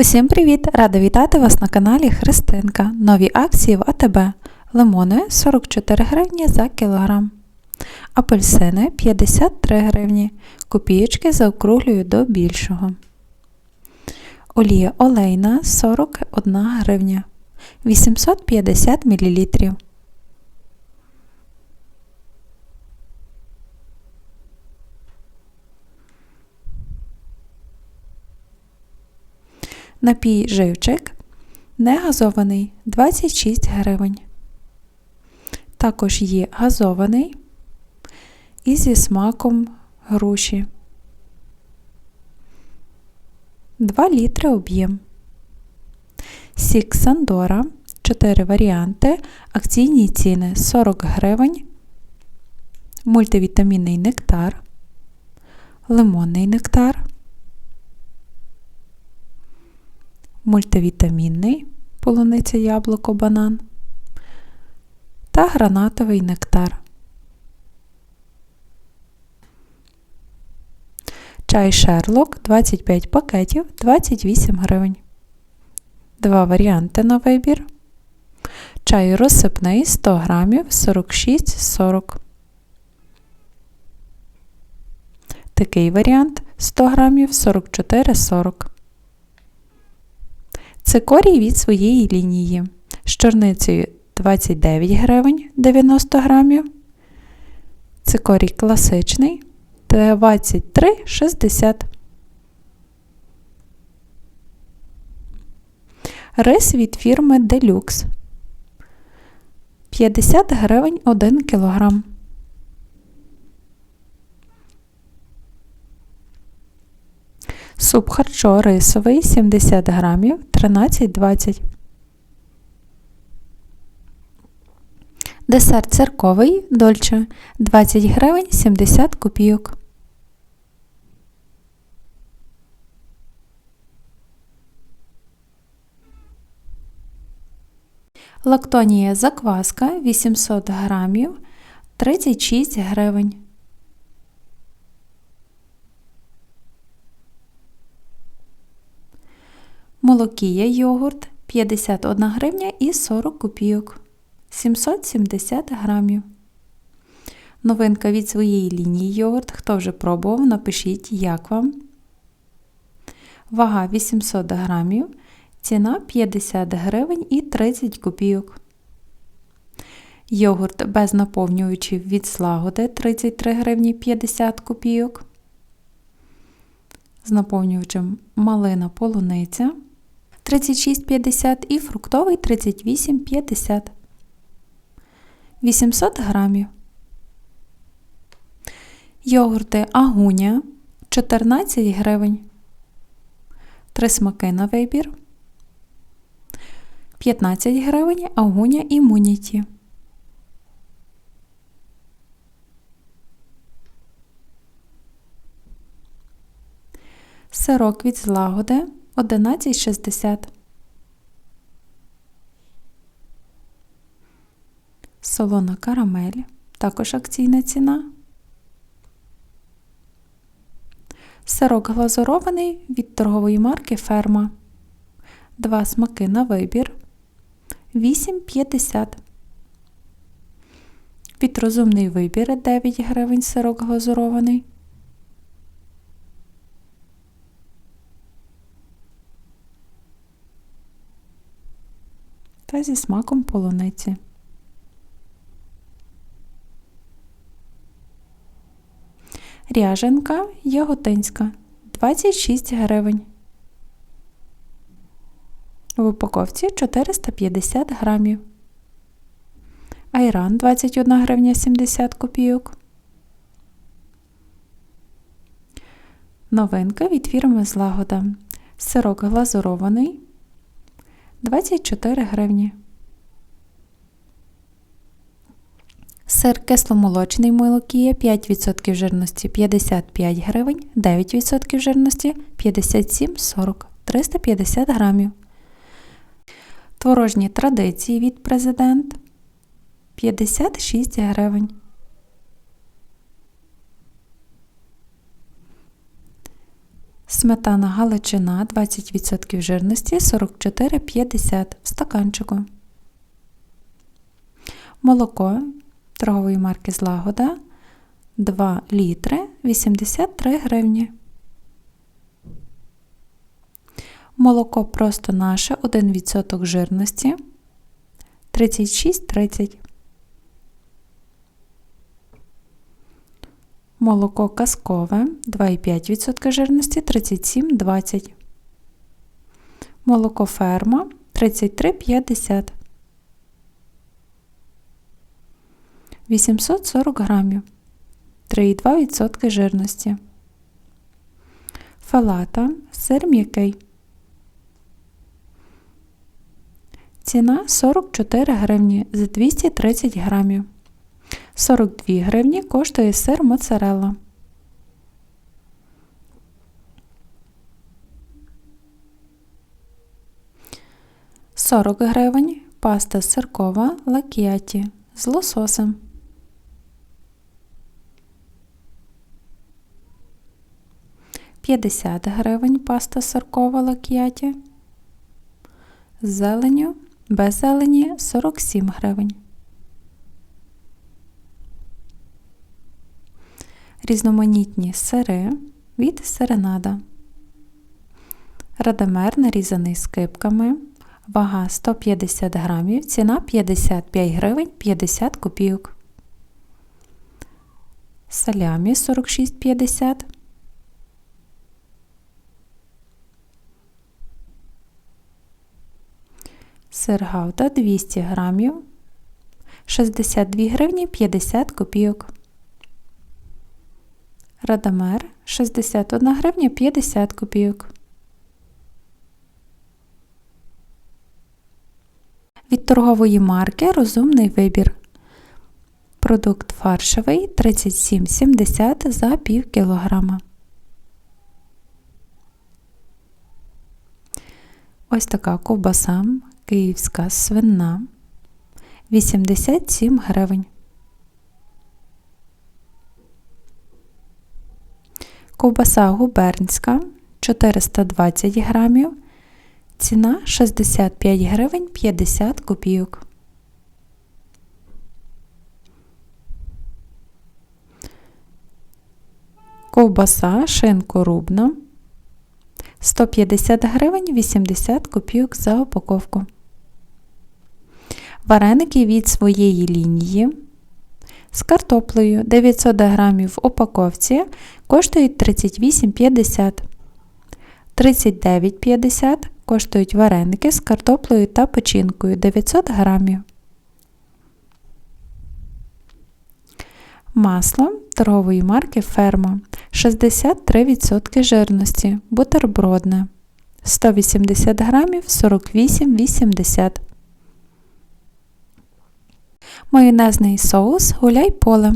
Усім привіт! Рада вітати вас на каналі Христинка. Нові акції в АТБ. Лимони 44 гривні за кілограм. Апельсини 53 гривні. Копієчки заокруглюю до більшого. Олія олейна 41 гривня. 850 мл. Напій живчик негазований 26 гривень. Також є газований і зі смаком груші. 2 літри об'єм. Сік Сандора 4 варіанти. Акційні ціни 40 гривень. Мультивітамінний нектар, лимонний нектар. Мультивітамінний полуниця яблуко банан та гранатовий нектар. Чай Шерлок 25 пакетів 28 гривень. Два варіанти на вибір. Чай розсипний 100 грамів 46,40. Такий варіант 100 грамів 44,40. Цикорій від своєї лінії з чорницею 29 гривень 90 грамів. Цикорій класичний 23,60. Рис від фірми Deluxe 50 гривень 1 кілограм. Суп харчо рисовий 70 грамів 13,20. Десерт церковий дольче 20 гривень 70 копійок. Лактонія закваска 800 грамів 36 гривень. Молокія йогурт 51 гривня і 40 копійок 770 грамів. Новинка від своєї лінії йогурт. Хто вже пробував, напишіть, як вам. Вага 800 грамів. Ціна 50 гривень і 30 копійок. Йогурт без наповнювачів від слагоди 33 гривні 50 копійок. З наповнювачем малина полуниця 36,50 і фруктовий 38,50. 800 грамів. Йогурти агуня 14 гривень. Три смаки на вибір. 15 гривень агуня імуніті. Сирок від злагоди 11,60. Солона карамель. Також акційна ціна. Сирок глазурований від торгової марки Ферма. Два смаки на вибір. 8,50. Від розумний вибір 9 гривень сирок глазурований. Та зі смаком полуниці. Ряженка яготинська 26 гривень. В упаковці 450 грамів. Айран 21 гривня 70 копійок. Новинка від фірми Злагода. Сирок глазурований 24 гривні. Сир кисломолочний молокія 5% жирності 55 гривень, 9% жирності 57,40 350 грамів. Творожні традиції від президент 56 гривень. Сметана Галичина 20% жирності 44,50 в стаканчику. Молоко торгової марки Злагода 2 літри 83 гривні. Молоко просто наше 1% жирності 36,30. Молоко казкове 2,5% жирності 37,20. Молоко ферма 33,50. 840 грамів 3,2% жирності. Фалата сир м'який. Ціна 44 гривні за 230 грамів. 42 гривні коштує сир моцарелла. Сорок гривень паста сиркова лакіяті з лососем. П'ятдесят гривень паста сиркова лакіяті. З зеленю без зелені 47 гривень. Різноманітні сири від серенада. Радамер нарізаний скипками. Вага 150 грамів, ціна 55 гривень 50 копійок. Салямі 46,50. Сир гауда 200 грамів, 62 гривні 50 копійок. Радамер 61 гривня 50 копійок. Від торгової марки Розумний вибір. Продукт фаршевий 37,70 за пів кілограма. Ось така ковбаса київська свинна 87 гривень. Ковбаса губернська 420 грамів. Ціна 65 гривень 50 копійок. Ковбаса шинкорубна 150 гривень 80 копійок за упаковку. Вареники від своєї лінії з картоплею 900 грамів в упаковці коштують 38,50. 39,50 коштують вареники з картоплею та печінкою 900 грамів. Масло торгової марки Ферма 63% жирності, бутербродне 180 грамів 48,80 Майонезний соус гуляй поле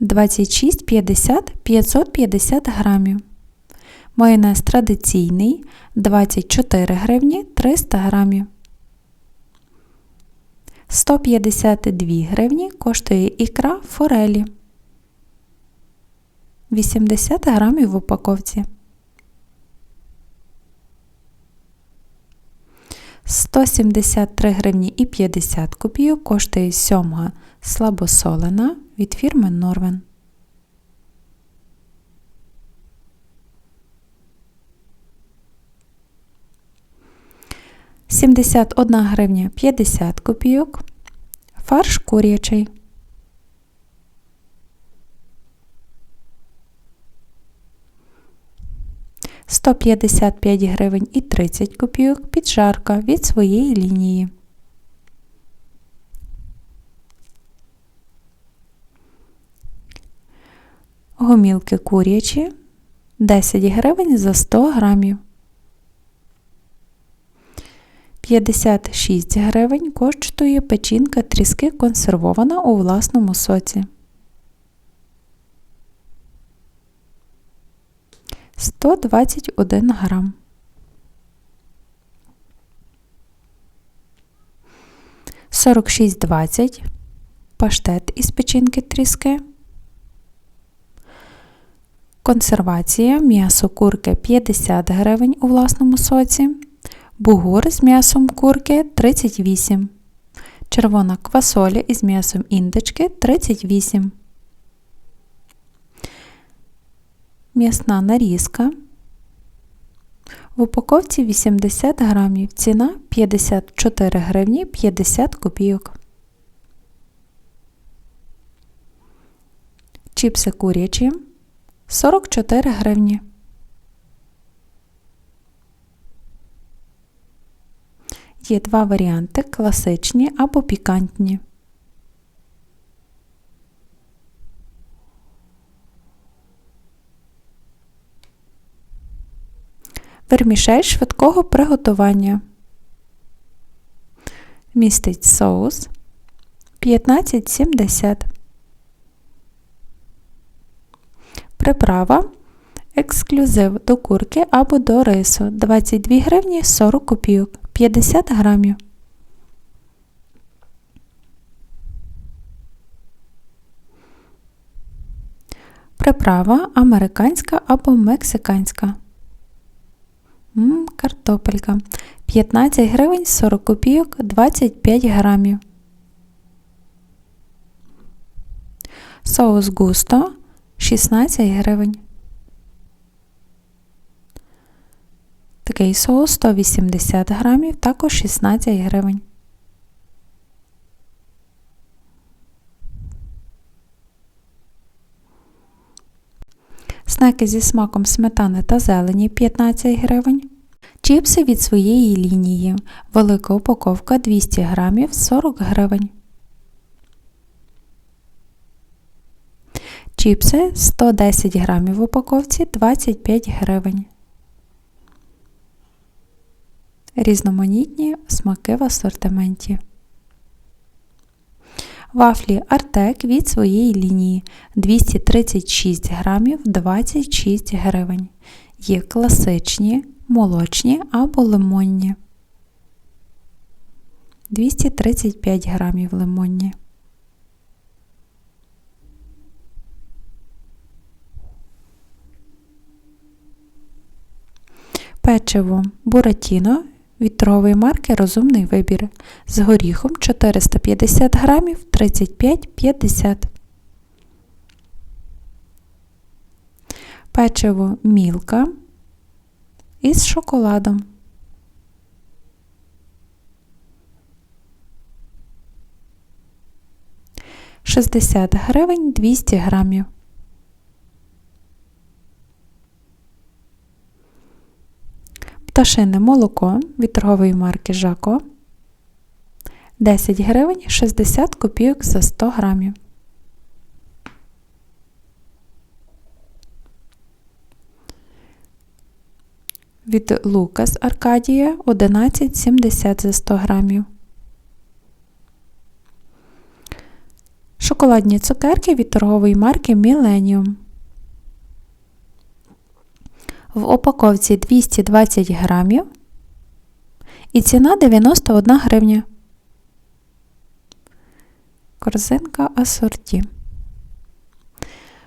26,50 550 грамів. Майонез традиційний 24 гривні 300 грамів. 152 гривні коштує ікра форелі. 80 грамів в упаковці. 173 гривні і 50 копійок коштує сьомга слабосолена від фірми Норвен. Сімдесят одна гривня 50 копійок. Фарш курячий. 155 гривень і 30 копійок піджарка від своєї лінії. Гомілки курячі 10 гривень за 100 грамів. 56 гривень коштує печінка тріски консервована у власному соці. 121 грам. Сорок шість двадцять паштет із печінки тріски. Консервація м'ясо курки 50 гривень у власному соці. Бугур з м'ясом курки 38 Червона квасоля із м'ясом індички 38 М'ясна нарізка. В упаковці 80 грамів. Ціна 54 гривні 50 копійок. Чіпси курячі 44 гривні. Є два варіанти класичні або пікантні. Вермішель швидкого приготування. Містить соус 15,70. Приправа ексклюзив до курки або до рису 22 гривні 40 копійок 50 грамів. Приправа американська або мексиканська. М, картопелька 15 гривень 40 копійок 25 грамів. Соус густо 16 гривень. Такий соус 180 грамів, також 16 гривень. Снеки зі смаком сметани та зелені 15 гривень. Чіпси від своєї лінії. Велика упаковка 200 грамів 40 гривень. Чіпси 110 грамів в упаковці 25 гривень. Різноманітні смаки в асортименті. Вафлі Артек від своєї лінії 236 грамів 26 гривень. Є класичні, молочні або лимонні. 235 грамів лимонні. Печиво Буратіно від торгової марки Розумний вибір з горіхом 450 грамів 35,50. Печиво Мілка із шоколадом. Шістдесят гривень 200 грамів. Пташине молоко від торгової марки Жако 10 гривень 60 копійок за 100 грамів. Від Лукас Аркадія 11,70 за 100 грамів. Шоколадні цукерки від торгової марки Millennium в упаковці 220 грамів і ціна 91 гривня. Корзинка асорті.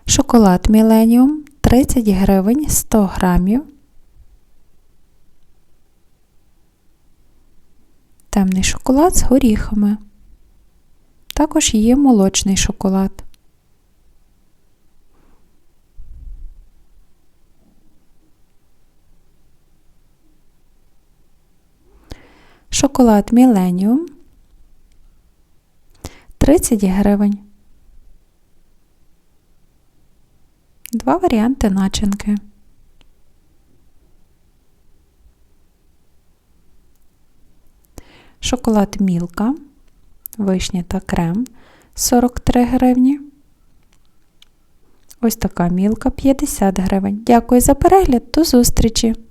Шоколад Millennium 30 гривень 100 грамів. Темний шоколад з горіхами. Також є молочний шоколад. Шоколад Millennium 30 гривень. Два варіанти начинки. Шоколад Мілка, вишня та крем 43 гривні. Ось така мілка 50 гривень. Дякую за перегляд, до зустрічі!